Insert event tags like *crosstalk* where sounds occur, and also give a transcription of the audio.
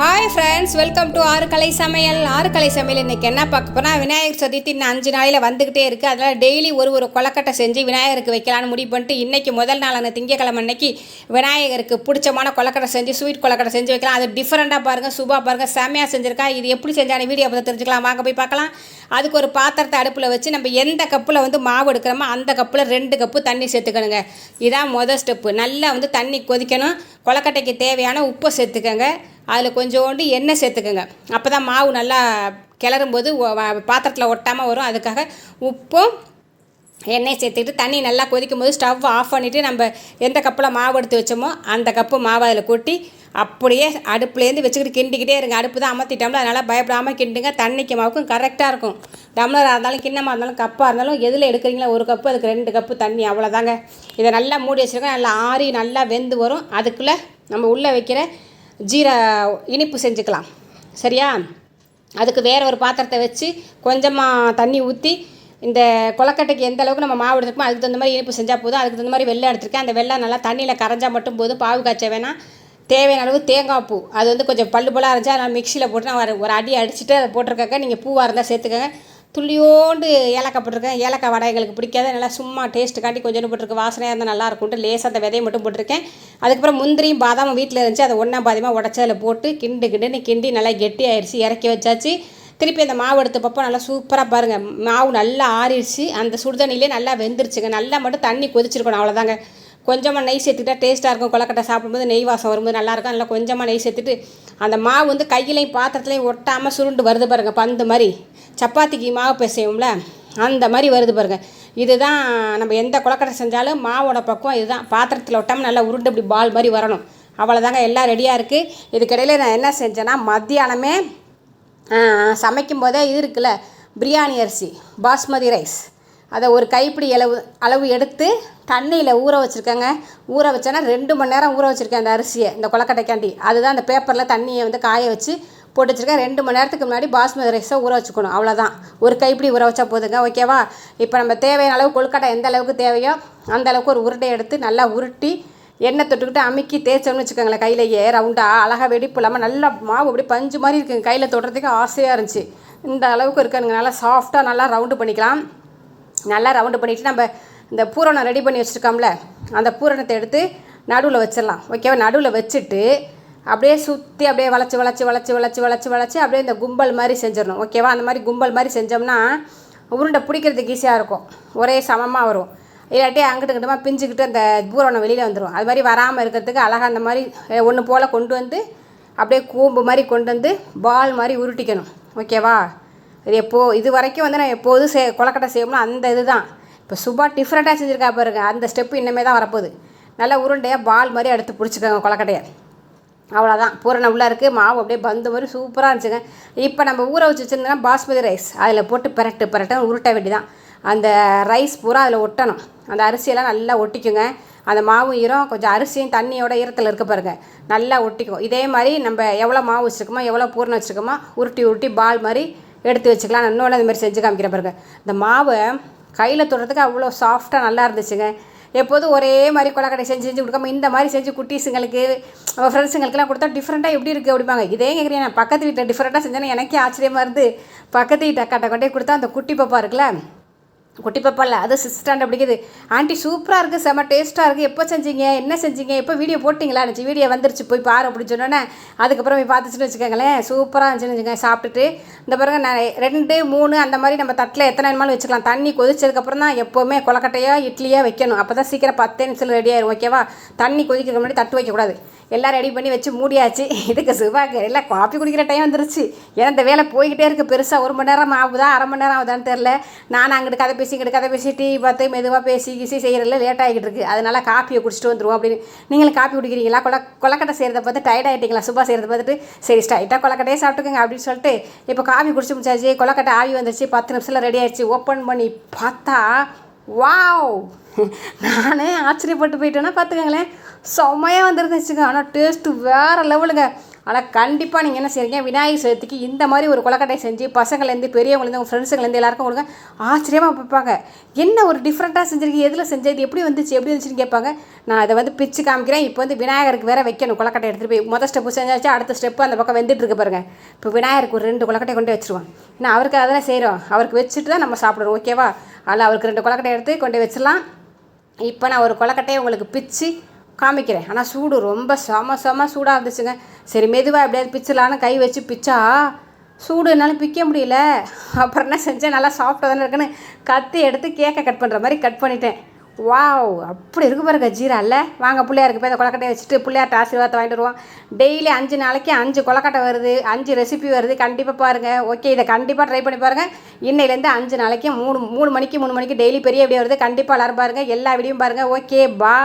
Hi friends welcome to ஆறு கலை சமையல். ஆறு கலை சமையல் இன்றைக்கி என்ன பார்க்க போனால் விநாயகர் சதுர்த்தி இன்னும் அஞ்சு நாளையில் வந்துக்கிட்டே இருக்குது அதனால் டெய்லி ஒரு ஒரு கொலக்கட்டை செஞ்சு விநாயகருக்கு வைக்கலான்னு முடிவு பண்ணிட்டு இன்றைக்கி முதல் நாளான திங்கக்கிழமை அன்னைக்கு விநாயகருக்கு பிடிச்சமான கொலக்கட்டை செஞ்சு ஸ்வீட் கொலக்கட்டை செஞ்சு வைக்கலாம். அது டிஃப்ரெண்ட்டாக பாருங்கள் சூப்பாக பாருங்கள் செம்மையாக செஞ்சுருக்கா. இது எப்படி செஞ்சான வீடியோ பார்த்து தெரிஞ்சுக்கலாம். வாங்க போய் பார்க்கலாம். அதுக்கு ஒரு பாத்திரத்தை அடுப்பில் வச்சு நம்ம எந்த கப்பில் வந்து மாவு எடுக்கிறோமோ அந்த கப்பில் ரெண்டு கப்பு தண்ணி சேர்த்துக்கணுங்க. இதான் மொதல் ஸ்டெப்பு நல்லா வந்து தண்ணி கொதிக்கணும். கொலக்கட்டைக்கு தேவையான உப்பை சேர்த்துக்கங்க. அதில் கொஞ்சோண்டு எண்ணெய் சேர்த்துக்கோங்க. அப்போ தான் மாவு நல்லா கிளறும் போது பாத்திரத்தில் ஒட்டாமல் வரும். அதுக்காக உப்பும் எண்ணெய் சேர்த்துக்கிட்டு தண்ணி நல்லா கொதிக்கும் போது ஸ்டவ் ஆஃப் பண்ணிவிட்டு நம்ம எந்த கப்பில் மாவு எடுத்து வச்சோமோ அந்த கப்பு மாவு அதில் கொட்டி அப்படியே அடுப்புலேருந்து வச்சுக்கிட்டு கிண்டிக்கிட்டே இருங்க. அடுப்பு தான் அமர்த்திட்டோம்ல அதனால் பயப்படாமல் கிண்டுங்க. தண்ணிக்கு மாவுக்கும் கரெக்டாக இருக்கும். டம்ளராக இருந்தாலும் கிண்ணமாக இருந்தாலும் கப்பாக இருந்தாலும் எதில் எடுக்கிறீங்களோ ஒரு கப்பு அதுக்கு ரெண்டு கப்பு தண்ணி அவ்வளோதாங்க இதை நல்லா மூடி வச்சுருக்கோம் நல்லா ஆறி நல்லா வெந்து வரும். அதுக்குள்ளே நம்ம உள்ளே வைக்கிற ஜீரா இனிப்பு செஞ்சுக்கலாம். சரியா? அதுக்கு வேற ஒரு பாத்திரத்தை வச்சு கொஞ்சமாக தண்ணி ஊற்றி இந்த கொலக்கட்டைக்கு எந்த அளவுக்கு நம்ம மாவு எடுத்துக்கோமோ அதுக்கு தகுந்த மாதிரி இனிப்பு செஞ்சால் போதும். அதுக்கு தகுந்த மாதிரி வெள்ளம் எடுத்துருக்கேன். அந்த வெள்ளம் நல்லா தண்ணியில் கரைஞ்சால் மட்டும் போதும். பாவு காய்ச்ச வேணாம். தேவையான அளவு தேங்காய் பூ. அது வந்து கொஞ்சம் பல்லு போலாக இருந்துச்சா நான் மிக்சியில் போட்டு நான் ஒரு ஒரு அடி அடிச்சுட்டு அதை போட்டிருக்காங்க. நீங்கள் பூவாக இருந்தால் சேர்த்துக்கங்க. துளியோண்டு ஏலக்காய் போட்டிருக்கேன். ஏலக்காய் வடை எங்களுக்கு பிடிக்காத. நல்லா சும்மா டேஸ்ட்டு காட்டி கொஞ்சம் போட்டிருக்கு. வாசனையாக இருந்தால் நல்லா இருக்கும்ட்டு லேசாக அந்த விதையை மட்டும் போட்டிருக்கேன். அதுக்கப்புறம் முந்திரியும் பாதாமும் வீட்டில் இருந்துச்சு. அதை ஒன்றா பாதியமாக உடச்சி அதில் போட்டு கிண்டு கிண்டுன்னு கிண்டி நல்லா கெட்டி ஆயிடுச்சு இறக்கி வச்சாச்சு. திருப்பி அந்த மாவு எடுத்த பப்போ நல்லா சூப்பராக பாருங்கள் மாவு நல்லா ஆறிடுச்சு. அந்த சுடுதண்ணிலே நல்லா வெந்துருச்சுங்க. நல்லா மட்டும் தண்ணி கொதிச்சிருக்கணும். அவ்வளோதாங்க கொஞ்சமாக நெய் சேர்த்துக்கிட்டா டேஸ்ட்டாக இருக்கும். கொலக்கட்டை சாப்பிடும்போது நெய் வாசம் வரும்போது நல்லாயிருக்கும். நல்லா கொஞ்சமாக நெய் சேர்த்துட்டு அந்த மாவு வந்து கையிலையும் பாத்திரத்துலையும் ஒட்டாமல் சுருண்டு வருது பாருங்கள் பந்து மாதிரி. சப்பாத்திக்கு மாவு பிசையும்ல அந்த மாதிரி வருது பாருங்கள் இதுதான் நம்ம எந்த கொலக்கட்டை செஞ்சாலும் மாவோட பக்கம் இதுதான். பாத்திரத்தில் ஒட்டாமல் நல்லா உருண்டு இப்படி பால் மாதிரி வரணும். அவ்வளோதாங்க எல்லாம் ரெடியாக இருக்குது இதுக்கிடையில் நான் என்ன செஞ்சேன்னா மத்தியானமே சமைக்கும் போதே இது இருக்குல்ல பிரியாணி அரிசி பாஸ்மதி ரைஸ் அதை ஒரு கைப்பிடி அளவு அளவு எடுத்து தண்ணியில் ஊற வச்சுருக்கேங்க. ஊற வச்சேன்னா ரெண்டு மணி நேரம் ஊற வச்சுருக்கேன் அந்த அரிசியை இந்த கொலக்கட்டைக்காண்டி. அதுதான் அந்த பேப்பரில் தண்ணியை வந்து காய வச்சு போட்டு வச்சுருக்கேன் ரெண்டு மணி நேரத்துக்கு முன்னாடி பாஸ்மதி ரைஸை ஊற வச்சுக்கணும். அவ்வளோதான் ஒரு கைப்பிடி ஊற வச்சா போதுங்க. ஓகேவா இப்போ நம்ம தேவையான அளவு கொழுக்கட்டை எந்த அளவுக்கு தேவையோ அந்த அளவுக்கு ஒரு உருண்டை எடுத்து நல்லா உருட்டி எண்ணெய் தொட்டுக்கிட்டு அமுக்கி தேய்ச்சோம்னு வச்சுக்கோங்களேன் கையிலேயே. ரவுண்டாக அழகாக வெடிப்பு இல்லாமல் நல்லா மாவு அப்படி பஞ்சு மாதிரி இருக்குங்க. கையில் தொடுறதுக்கு ஆசையாக இருந்துச்சு. இந்த அளவுக்கு இருக்கணுங்க. நல்லா சாஃப்டாக நல்லா ரவுண்டு பண்ணிக்கலாம். நல்லா ரவுண்டு பண்ணிவிட்டு நம்ம இந்த பூரணம் ரெடி பண்ணி வச்சுருக்கோம்ல அந்த பூரணத்தை எடுத்து நடுவில் வச்சிடலாம். ஓகேவா நடுவில் வச்சுட்டு அப்படியே சுற்றி அப்படியே வளைச்சி வளைச்சி வளைச்சி வளைச்சி வளைச்சி வளைச்சி அப்படியே இந்த கும்பல் மாதிரி செஞ்சிடணும். ஓகேவா அந்த மாதிரி கும்பல் மாதிரி செஞ்சோம்னா உருண்டை பிடிக்கிறதுக்கு ஈஸியாக இருக்கும். ஒரே சமமாக வரும். இல்லாட்டி அங்கிட்டு கிட்டமாக பிஞ்சுக்கிட்டு அந்த பூரணம் வெளியில் வந்துடும் அது மாதிரி வராமல் இருக்கிறதுக்கு அழகாக அந்த மாதிரி ஒன்று போல் கொண்டு வந்து அப்படியே கூம்பு மாதிரி கொண்டு வந்து பால் மாதிரி உருட்டிக்கணும். ஓகேவா இது எப்போது இது வரைக்கும் வந்து நான் எப்போதும் சே கொலக்கட்டை செய்யணும்னா அந்த இது தான் இப்போ சுபா டிஃப்ரெண்ட்டாக செஞ்சுருக்கா பாருங்க. அந்த ஸ்டெப்பு இன்னமே தான் வரப்போகுது. நல்லா உருண்டையாக பால் மாதிரி எடுத்து பிடிச்சிக்கோங்க கொலக்கட்டையை அவ்வளோதான் பூரணம் உள்ளே இருக்குது மாவு அப்படியே பந்து மாதிரி சூப்பராக இருந்துச்சுங்க. இப்போ நம்ம ஊற வச்சு வச்சுருந்தோம்னா பாஸ்மதி ரைஸ் அதில் போட்டு பிரட்டு பிரட்டு உருட்ட வேண்டிதான் அந்த ரைஸ் பூரா அதில் ஒட்டணும். அந்த அரிசியெல்லாம் நல்லா ஒட்டிக்குங்க. அந்த மாவு ஈரம் கொஞ்சம் அரிசியும் தண்ணியோட ஈரத்தில் இருக்க பாருங்கள் நல்லா ஒட்டிக்கும். இதே மாதிரி நம்ம எவ்வளோ மாவு வச்சுருக்கோமோ எவ்வளோ பூரணம் வச்சுருக்கோமோ உருட்டி உருட்டி பால் மாதிரி எடுத்து வச்சுக்கலாம். நான் இன்னொன்று அந்த மாதிரி செஞ்சு காமிக்கிற பாருங்க. இந்த மாவை கையில் தொடுறதுக்கு அவ்வளோ சாஃப்டாக நல்லா இருந்துச்சுங்க. எப்போதும் ஒரே மாதிரி கொலக்கடை செஞ்சு செஞ்சு கொடுக்காம இந்த மாதிரி செஞ்சு குட்டீஸுங்களுக்கு ஃப்ரெண்ட்ஸுங்களுக்குலாம் கொடுத்தா டிஃப்ரெண்ட்டாக எப்படி இருக்குது அப்படிம்பாங்க. இதே கேட்குறீங்க நான் பக்கத்து வீட்டில் டிஃப்ரெண்ட்டாக செஞ்சேன்னா எனக்கே ஆச்சரியமாக இருந்து பக்கத்து வீட்டு அக்காட்ட கொண்டே கொடுத்தா அந்த குட்டி பாப்பா இருக்குல்ல? குட்டி பாப்பா அது சிக்ஸ் ஸ்டாண்டர்ட் பிடிக்குது. ஆண்டி சூப்பராக இருக்குது செம்ம டேஸ்ட்டாக இருக்குது எப்போ செஞ்சீங்க? என்ன செஞ்சீங்க? எப்போ வீடியோ போட்டிங்களா? நினச்சி வீடியோ வந்துருச்சு போய் பாரு அப்படின்னு சொன்னோன்னே அதுக்கப்புறம் போய் பார்த்துச்சுன்னு வச்சுக்கோங்களேன் சூப்பராக இருந்துச்சுன்னு வச்சுக்கோங்க சாப்பிட்டுட்டு. இந்த பாருங்க நான் ரெண்டு மூணு அந்த மாதிரி நம்ம தட்டில் எத்தனை வேணுமாலும் வச்சுக்கலாம். தண்ணி கொதிச்சதுக்கப்புறம் தான் எப்போவுமே கொலக்கட்டையோ இட்லியோ வைக்கணும். அப்போ தான் சீக்கிரம் பத்து நிமிஷத்தில் ரெடி ஆயிரும் ஓகேவா தண்ணி கொதிக்கிறதுக்கு முன்னாடி தட்டு வைக்கக்கூடாது எல்லாம் ரெடி பண்ணி வச்சு மூடியாச்சு. இதுக்கு சுபாக்கு எல்லாம் காஃபி குடிக்கிற டைம் வந்துருச்சு. ஏன்னா இந்த வேலை போய்கிட்டே இருக்குது பெருசாக ஒரு மணி நேரம் ஆகுதா? அரை மணி நேரம் ஆகுதான்னு தெரில நான் அங்கிட்டு கதை பேசி பேசிக்கிட்டு கதை பேசி டீ பார்த்து மெதுவாக பேசி கிசி செய்கிறதுல லேட் ஆகிட்டு இருக்குது அதனால் காப்பியை குடிச்சிட்டு வந்துடுவோம் அப்படின்னு. நீங்களும் காப்பி குடிக்கிறீங்களா? கொல கொலக்கட்டை செய்கிறத பார்த்து டயர்ட் ஆகிட்டீங்களா சுபா செய்கிறத பார்த்துட்டு சரி ஸ்டைட்டாக கொலக்கட்டையே சாப்பிட்டுக்கோங்க அப்படின்னு சொல்லிட்டு இப்போ காஃபி குடிச்சு முடிச்சாச்சு கொலக்கட்டை ஆவி வந்துச்சு பத்து நிமிஷத்தில் ரெடி ஆயிடுச்சு. ஓப்பன் பண்ணி பார்த்தா வாவ் *laughs* நானே ஆச்சரியப்பட்டு போயிட்டேன்னா பார்த்துக்கங்களேன். செம்மையாக வந்துருந்துச்சுங்க. ஆனால் டேஸ்ட்டு வேறு லெவலுங்க ஆனால் கண்டிப்பாக நீங்கள் என்ன செய்றீங்க? விநாயகர் சதுர்த்திக்கு இந்த மாதிரி ஒரு கொலக்கட்டை செஞ்சு பசங்கள்லேருந்து பெரியவங்கலேருந்து உங்கள் ஃப்ரெண்ட்ஸுங்கலேருந்து எல்லாருக்கும் கொடுங்க. ஆச்சரியமாக பார்ப்பாங்க. என்ன ஒரு டிஃப்ரெண்ட்டாக செஞ்சுருக்கீங்க? எதில் செஞ்சது? எப்படி வந்துச்சு? எப்படி வந்துச்சுன்னு கேட்பாங்க. நான் அதை வந்து பிச்சு காமிக்கிறேன். இப்போ வந்து விநாயகருக்கு வேறு வைக்கணும் கொலக்கட்டை எடுத்துகிட்டு போய். மொதல் ஸ்டெப்பு செஞ்சாச்சு? அடுத்த ஸ்டெப்பு அந்த பக்கம் வெந்துட்டு இருக்க பாருங்க. இப்போ விநாயகருக்கு ஒரு ரெண்டு கொலக்கட்டை கொண்டு வச்சிருவோம் ஏன்னா அவருக்கு அதெல்லாம் செய்கிறோம் அவருக்கு வச்சுட்டு தான் நம்ம சாப்பிடுறோம் ஓகேவா அதில் அவருக்கு ரெண்டு கொலக்கட்டை எடுத்து கொண்டு வச்சிடலாம். இப்போ நான் ஒரு கொலக்கட்டையை உங்களுக்கு பிச்சு காமிக்கிறேன். ஆனால் சூடு ரொம்ப செம செம சூடாக இருந்துச்சுங்க. சரி மெதுவாக எப்படியாவது பிச்சலான கை வச்சு பிச்சா சூடு என்னால் பிக்க முடியல. அப்புறம் என்ன செஞ்சேன் நல்லா சாஃப்டாக தானே இருக்குன்னு கத்தி எடுத்து கேக்கை கட் பண்ணுற மாதிரி கட் பண்ணிட்டேன். வாவ் அப்படி இருக்கு பாருங்க ஜீரா இல்லை? வாங்க பிள்ளையாருக்கு போய் அந்த கொலக்கட்டையை வச்சுட்டு பிள்ளையார்ட்ட ஆசீர்வாதத்தை வாங்கிட்டு வருவோம். டெய்லி அஞ்சு நாளைக்கு அஞ்சு கொலக்கட்டை வருது அஞ்சு ரெசிபி வருது. கண்டிப்பாக பாருங்கள் ஓகே இதை கண்டிப்பாக ட்ரை பண்ணி பாருங்கள் இன்னையிலேருந்து அஞ்சு நாளைக்கு மூணு மூணு மணிக்கு மூணு மணிக்கு டெய்லி பெரிய வீடியோ வருது. கண்டிப்பாக எல்லாரும் பாருங்கள் எல்லா வீடியும் பாருங்கள் ஓகே பா